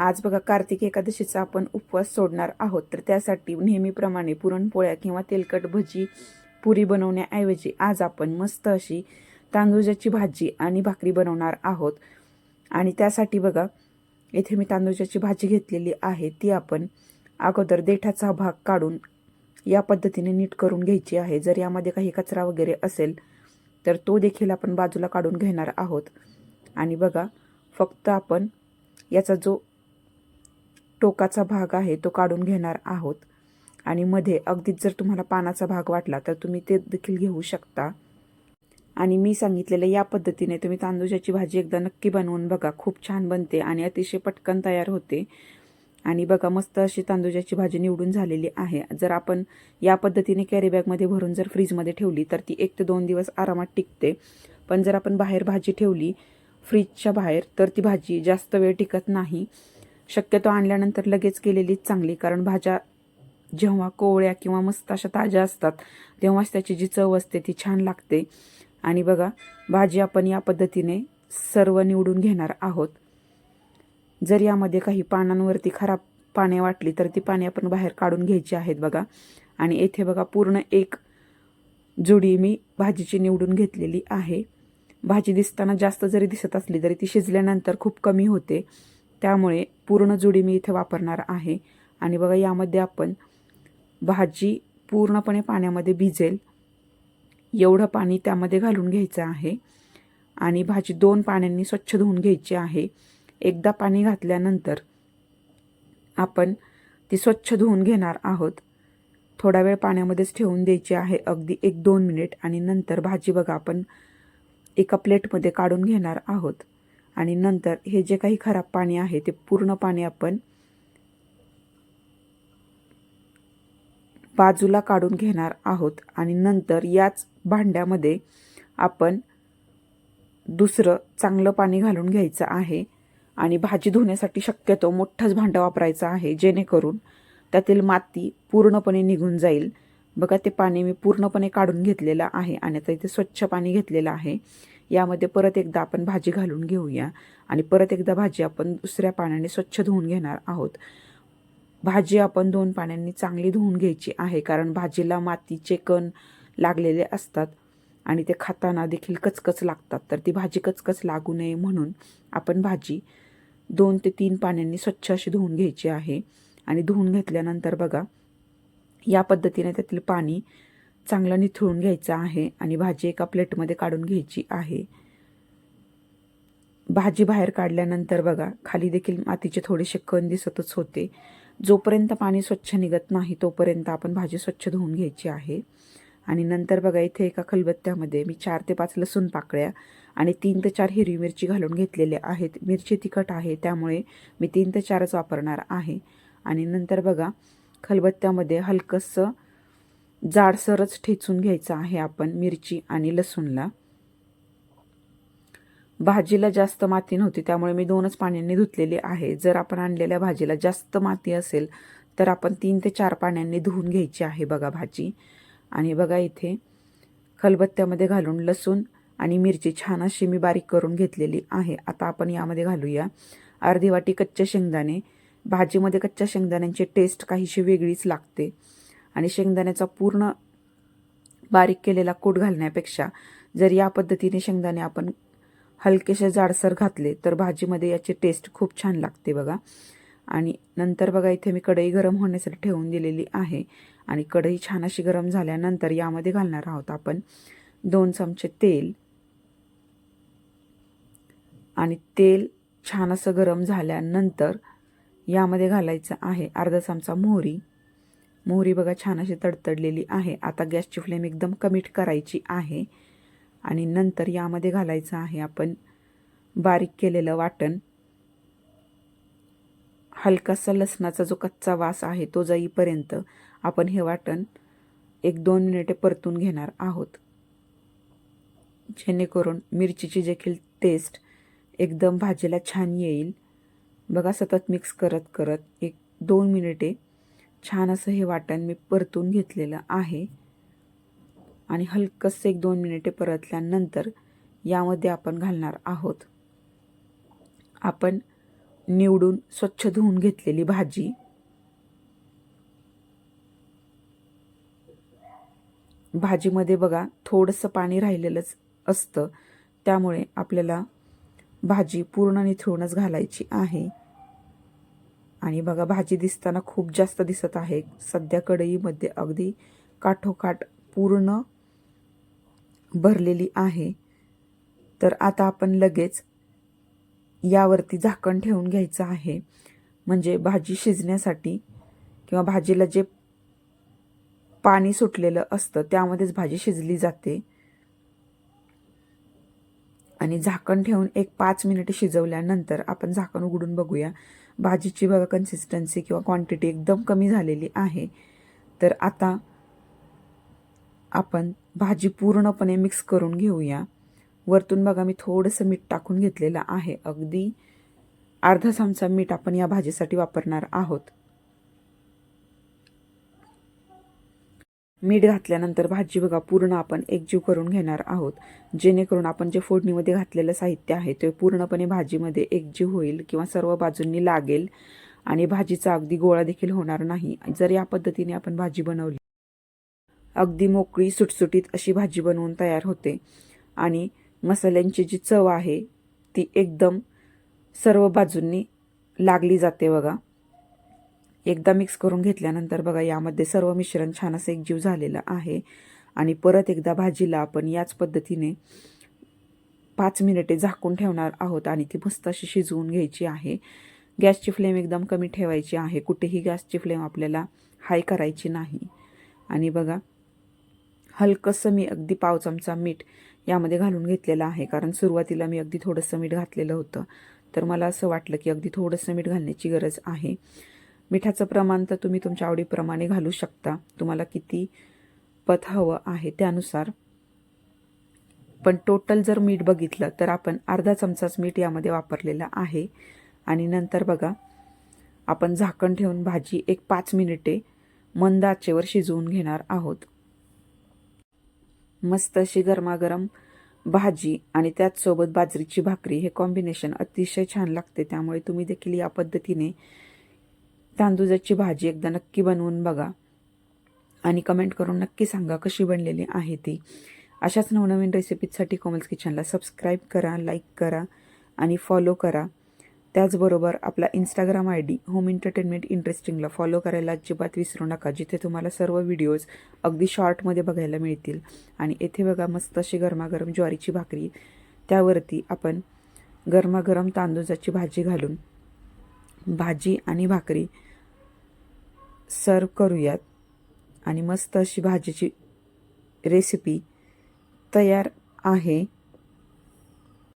आज बघा कार्तिक एकादशीचा आपण उपवास सोडणार आहोत. तर त्यासाठी नेहमीप्रमाणे पुरणपोळ्या किंवा तेलकट भजी पुरी बनवण्याऐवजी आज आपण मस्त अशी तांदूळाची भाजी आणि भाकरी बनवणार आहोत. आणि त्यासाठी बघा येथे मी तांदूळाची भाजी घेतलेली आहे. ती आपण अगोदर देठाचा भाग काढून या पद्धतीने नीट करून घ्यायची आहे. जर यामध्ये काही कचरा वगैरे असेल तर तो देखील आपण बाजूला काढून घेणार आहोत. आणि बघा फक्त आपण याचा जो टोकाचा भाग आहे तो काढून घेणार आहोत. आणि मध्ये अगदीच जर तुम्हाला पानाचा भाग वाटला तर तुम्ही ते देखील घेऊ शकता. आणि मी सांगितलेल्या या पद्धतीने तुम्ही तांदूळाची भाजी एकदा नक्की बनवून बघा. खूप छान बनते आणि अतिशय पटकन तयार होते. आणि बघा मस्त अशी तांदूळाची भाजी निवडून झालेली आहे. जर आपण या पद्धतीने कॅरीबॅगमध्ये भरून जर फ्रीजमध्ये ठेवली तर ती एक ते दोन दिवस आरामात टिकते. पण जर आपण बाहेर भाजी ठेवली फ्रीजच्या बाहेर तर ती भाजी जास्त वेळ टिकत नाही. शक्यतो आणल्यानंतर लगेच केलेलीच चांगली कारण भाज्या जेव्हा कोवळ्या किंवा मस्त अशा ताज्या असतात तेव्हाच त्याची जी चव असते ती छान लागते. आणि बघा भाजी आपण या पद्धतीने सर्व निवडून घेणार आहोत. जर यामध्ये काही पानांवरती खराब पाने वाटली तर ती पाने आपण बाहेर काढून घ्यायची आहेत बघा. आणि येथे बघा पूर्ण एक जुडी मी भाजीची निवडून घेतलेली आहे. भाजी दिसताना जास्त जरी दिसत असली तरी ती शिजल्यानंतर खूप कमी होते. त्यामुळे पूर्ण जुडी मी इथे वापरणार आहे. आणि बघा यामध्ये आपण भाजी पूर्णपणे पाण्यामध्ये भिजेल. एवढं पाणी त्यामध्ये घालून घ्यायचं आहे. आणि भाजी दोन पाण्यांनी स्वच्छ धुवून घ्यायची आहे. एकदा पाणी घातल्यानंतर आपण ती स्वच्छ धुवून घेणार आहोत. थोडा वेळ पाण्यामध्येच ठेवून द्यायची आहे अगदी एक दोन मिनिट. आणि नंतर भाजी बघा आपण एका प्लेटमध्ये काढून घेणार आहोत. आणि नंतर हे जे काही खराब पाणी आहे ते पूर्ण पाणी आपण बाजूला काढून घेणार आहोत आणि नंतर याच भांड्यामध्ये आपण दुसरं चांगलं पाणी घालून घ्यायचं आहे आणि भाजी धुण्यासाठी शक्यतो मोठंच भांडं वापरायचं आहे जेणेकरून त्यातील माती पूर्णपणे निघून जाईल. बघा ते पाणी मी पूर्णपणे काढून घेतलेलं आहे आणि आता इथे स्वच्छ पाणी घेतलेलं आहे. यामध्ये परत एकदा आपण भाजी घालून घेऊया. आणि परत एकदा भाजी आपण दुसऱ्या पाण्याने स्वच्छ धुवून घेणार आहोत. भाजी आपण दोन पाण्यांनी चांगली धुवून घ्यायची आहे कारण भाजीला मातीचे कण लागलेले असतात आणि ते खाताना देखील कचकच लागतात. तर ती भाजी कचकच लागू नये म्हणून आपण भाजी दोन ते तीन पाण्यांनी स्वच्छ अशी धुवून घ्यायची आहे. आणि धुवून घेतल्यानंतर बघा या पद्धतीने त्यातील पाणी चांगला निथळून घ्यायचा आहे आणि भाजी एका प्लेटमध्ये काढून घ्यायची आहे. भाजी बाहेर काढल्यानंतर बघा खाली देखील मातीचे थोडेसे कण दिसतच होते. जोपर्यंत पाणी स्वच्छ निघत नाही तोपर्यंत आपण भाजी स्वच्छ धुवून घ्यायची आहे. आणि नंतर बघा इथे एका खलबत्त्यामध्ये मी चार ते पाच लसूण पाकळ्या आणि तीन ते चार हिरवी मिरची घालून घेतलेल्या आहेत. मिरची तिखट आहे त्यामुळे मी तीन ते चारच वापरणार आहे. आणि नंतर बघा खलबत्त्यामध्ये हलकंसं जाडसरच ठेचून घ्यायचं आहे आपण मिरची आणि लसूणला. भाजीला जास्त माती नव्हती त्यामुळे मी दोनच पाण्याने धुतलेली आहे. जर आपण आणलेल्या भाजीला जास्त माती असेल तर आपण तीन ते चार पाण्याने धुवून घ्यायची आहे बघा भाजी. आणि बघा इथे खलबत्त्यामध्ये घालून लसूण आणि मिरची छान अशी मी बारीक करून घेतलेली आहे. आता आपण यामध्ये घालूया अर्धी वाटी कच्चे शेंगदाणे. भाजीमध्ये कच्च्या शेंगदाण्यांची टेस्ट काहीशी वेगळीच लागते. आणि शेंगदाण्याचा पूर्ण बारीक केलेला कूट घालण्यापेक्षा जर या पद्धतीने शेंगदाणे आपण हलकेसे जाडसर घातले तर भाजीमध्ये याची टेस्ट खूप छान लागते बघा. आणि नंतर बघा इथे मी कढई गरम होण्यासाठी ठेवून दिलेली आहे. आणि कढई छान अशी गरम झाल्यानंतर यामध्ये घालणार आहोत आपण दोन चमचे तेल. आणि तेल छान असं गरम झाल्यानंतर यामध्ये घालायचं आहे अर्धा चमचा मोहरी. मोहरी बघा छान अशी तडतडलेली आहे. आता गॅसची फ्लेम एकदम कमी करायची आहे. आणि नंतर यामध्ये घालायचं आहे आपण बारीक केलेलं वाटण. हलकासा लसणाचा जो कच्चा वास आहे तो जाईपर्यंत आपण हे वाटण एक दोन मिनिटे परतून घेणार आहोत. जेणेकरून मिरचीची देखील टेस्ट एकदम भाजीला छान येईल. बघा सतत मिक्स करत करत एक दोन मिनिटे छान असं हे वाटण मी परतून घेतलेलं आहे. आणि हलकंसं एक दोन मिनिटे परतल्यानंतर यामध्ये आपण घालणार आहोत. आपण निवडून स्वच्छ धुवून घेतलेली भाजी. भाजीमध्ये बघा थोडंसं पाणी राहिलेलंच असतं. त्यामुळे आपल्याला भाजी पूर्ण निथळूनच घालायची आहे. आणि बघा भाजी दिसताना खूप जास्त दिसत आहे. सध्या कढईमध्ये अगदी काठोकाठ पूर्ण भरलेली आहे. तर आता आपण लगेच यावरती झाकण ठेवून घ्यायचं आहे. म्हणजे भाजी शिजण्यासाठी किंवा भाजीला जे पाणी सुटलेलं असतं त्यामध्येच भाजी शिजली जाते. आणि झाकण ठेवून एक पाच मिनिटे शिजवल्यानंतर आपण झाकण उघडून बघूया. भाजीची बघा कन्सिस्टन्सी किंवा क्वांटिटी एकदम कमी झालेली आहे. तर आता आपण भाजी पूर्णपणे मिक्स करून घेऊया. वरतून बघा मी थोडंसं मीठ टाकून घेतलेलं आहे. अगदी अर्धा चमचा मीठ आपण या भाजीसाठी वापरणार आहोत. मीठ घातल्यानंतर भाजी बघा पूर्ण आपण एकजीव करून घेणार आहोत. जेणेकरून आपण जे फोडणीमध्ये घातलेलं साहित्य आहे ते पूर्णपणे भाजीमध्ये एकजीव होईल किंवा सर्व बाजूंनी लागेल आणि भाजीचा अगदी गोळा देखील होणार नाही जर या पद्धतीने आपण भाजी बनवली. अगदी मोकळी सुटसुटीत अशी भाजी बनवून तयार होते. आणि मसाल्यांची जी चव आहे ती एकदम सर्व बाजूंनी लागली जाते बघा. एकदा मिक्स करून घेतल्यानंतर बघा यामध्ये सर्व मिश्रण छान असं एकजीव झालेलं आहे. आणि परत एकदा भाजीला आपण याच पद्धतीने पाच मिनिटे झाकून ठेवणार आहोत आणि ती मस्त अशी शिजवून घ्यायची आहे. गॅसची फ्लेम एकदम कमी ठेवायची आहे. कुठेही गॅसची फ्लेम आपल्याला हाय करायची नाही. आणि बघा हलकंसं मी अगदी पाव चमचा मीठ यामध्ये घालून घेतलेलं आहे. कारण सुरुवातीला मी अगदी थोडंसं मीठ घातलेलं होतं. तर मला असं वाटलं की अगदी थोडंसं मीठ घालण्याची गरज आहे. मिठाचं प्रमाण तर तुम्ही तुमच्या आवडीप्रमाणे घालू शकता. तुम्हाला किती पथ हवं आहे त्यानुसार. पण टोटल जर मीठ बघितलं तर आपण अर्धा चमचाच मीठ यामध्ये वापरलेला आहे. आणि नंतर बघा आपण झाकण ठेवून भाजी एक पाच मिनिटे मंद आचेवर शिजवून घेणार आहोत. मस्त अशी गरमागरम भाजी आणि त्याचसोबत बाजरीची भाकरी हे कॉम्बिनेशन अतिशय छान लागते. त्यामुळे तुम्ही देखील या पद्धतीने तांदूजाची भाजी एकदा नक्की बनवून बघा. आणि कमेंट करून नक्की सांगा कशी बनलेली आहे ती. अशाच नवनवीन रेसिपीजसाठी कोमल्स किचनला सबस्क्राईब करा लाईक करा आणि फॉलो करा. त्याचबरोबर आपला Instagram I D home entertainment इंटरेस्टिंगला follow करायला अजिबात विसरू नका. जिथे तुम्हाला सर्व व्हिडिओज अगदी शॉर्टमध्ये बघायला मिळतील. आणि येथे बघा मस्त अशी गरमागरम ज्वारीची भाकरी. त्यावरती आपण गरमागरम तांदूजाची भाजी घालून भाजी आणि भाकरी सर्व करूयात. आणि मस्त अशी भाजीची रेसिपी तयार आहे.